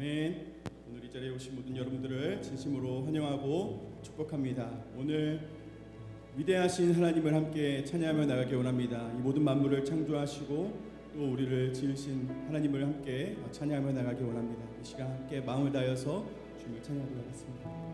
아멘. 오늘 이 자리에 오신 모든 여러분들을 진심으로 환영하고 축복합니다. 오늘 위대하신 하나님을 함께 찬양하며 나가기 원합니다. 이 모든 만물을 창조하시고 또 우리를 지으신 하나님을 함께 찬양하며 나가기 원합니다. 이 시간 함께 마음을 다해서 주님을 찬양하도록 하겠습니다.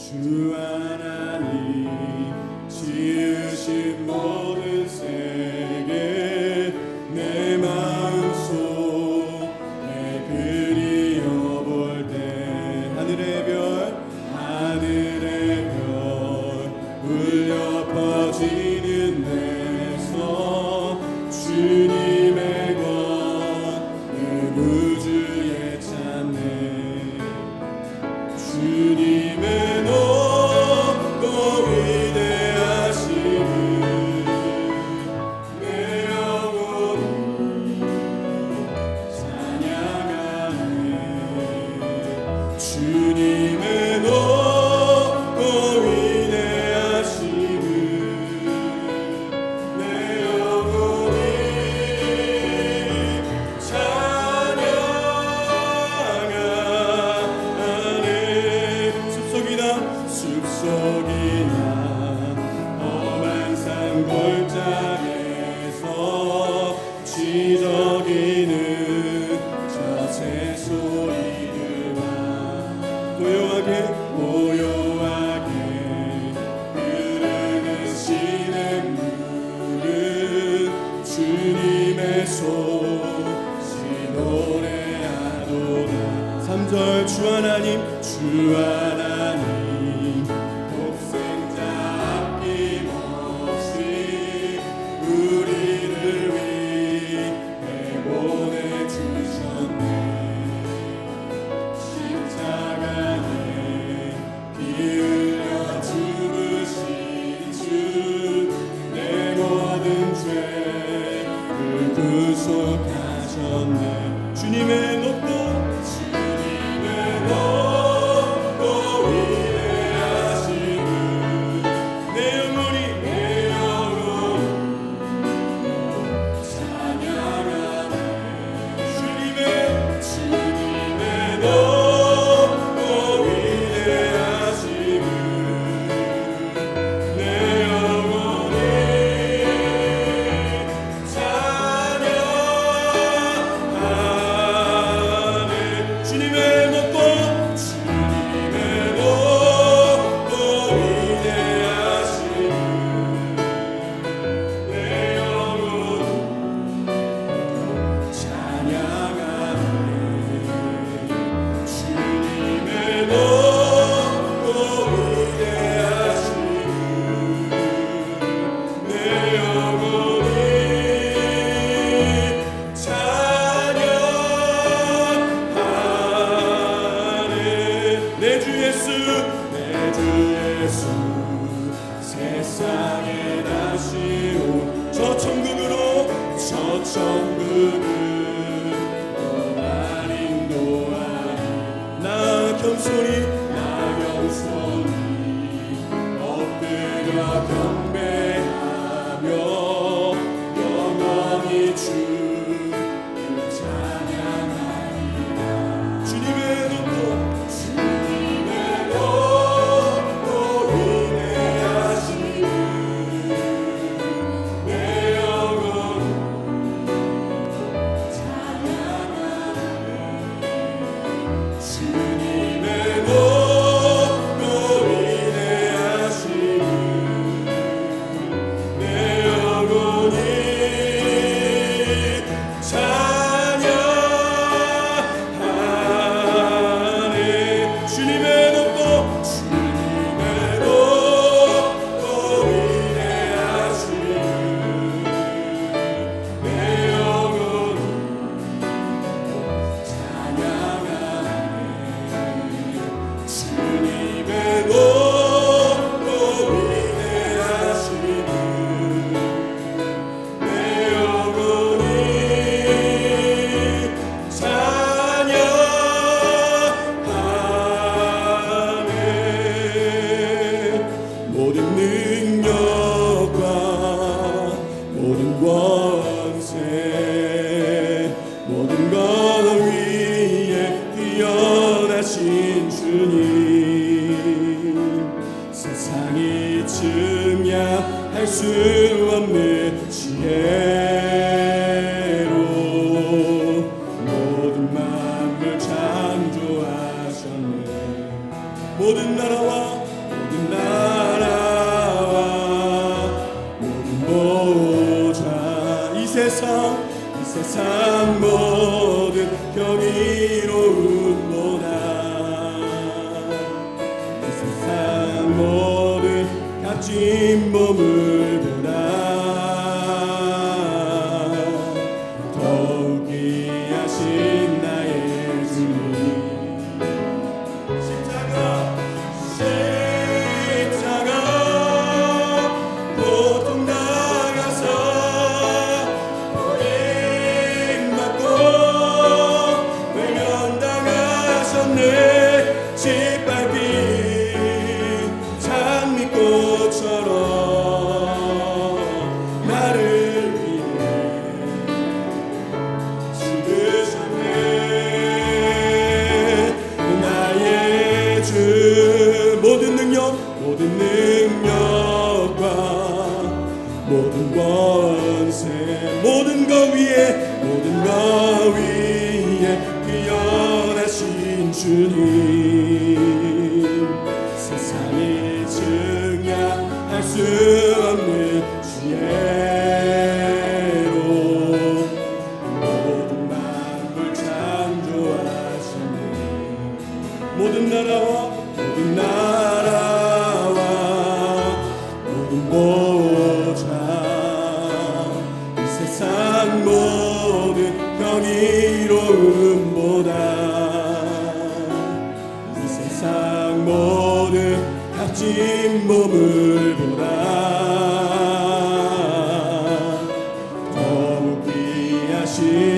주 하나님 지으신 모 절 주 하나님 주 하나님. ti.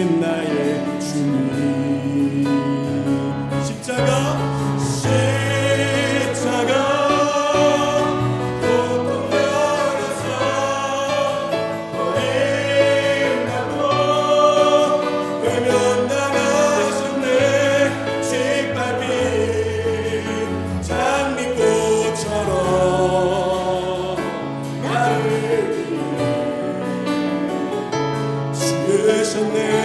Listen listening.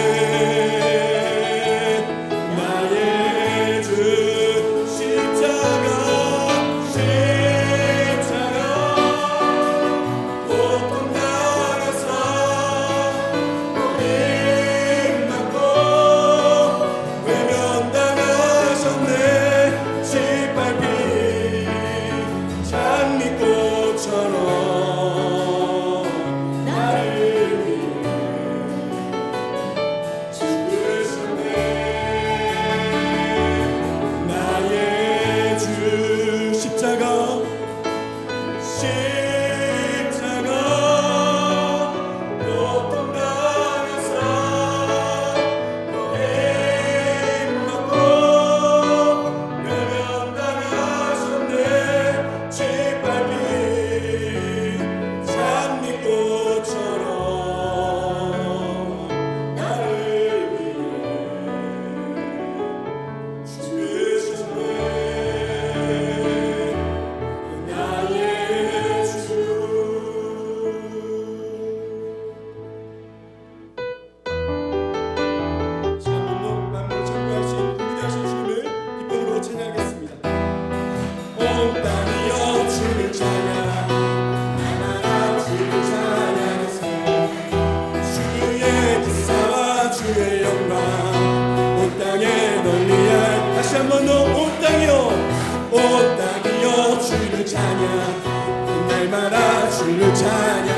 찬양 그 날마다 주를 찬양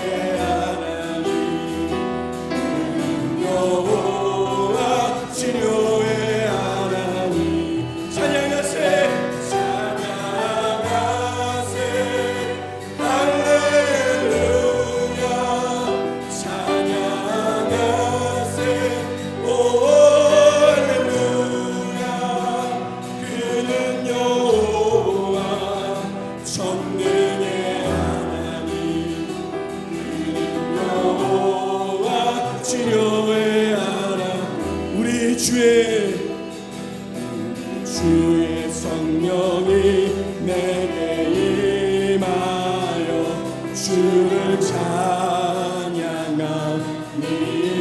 찬양합니다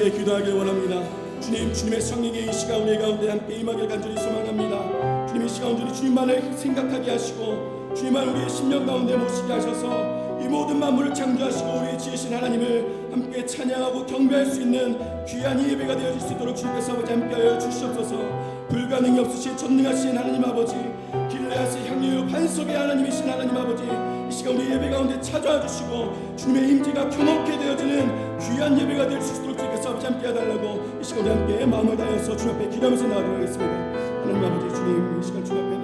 함께 기도하길 원합니다. 주님, 주님의 성령의 이 시간 우리 가운데 함께 임하길 간절히 소망합니다. 주님 이 시간 온전히 주님만을 생각하게 하시고 주님만 우리의 심령 가운데 모시게 하셔서 이 모든 만물을 창조하시고 우리의 지으신 하나님을 함께 찬양하고 경배할 수 있는 귀한 이 예배가 되어질 수 있도록 주님께서 아버지 함께하여 주시옵소서 불가능이 없으신 전능하신 하나님 아버지 길레아스의 향유요 반석의 하나님이신 하나님 아버지 이 시간 우리 예배 가운데 찾아와 주시고 주님의 임재가 경험케 되어지는 귀한 예배가 될 수 있도록 주님께서 아버지 함께 해달라고 이 시간 우리 함께 마음을 다해서 주님 앞에 기도하면서 나아가도록 하겠습니다. 하나님 아버지 주님 이 시간 주님 앞에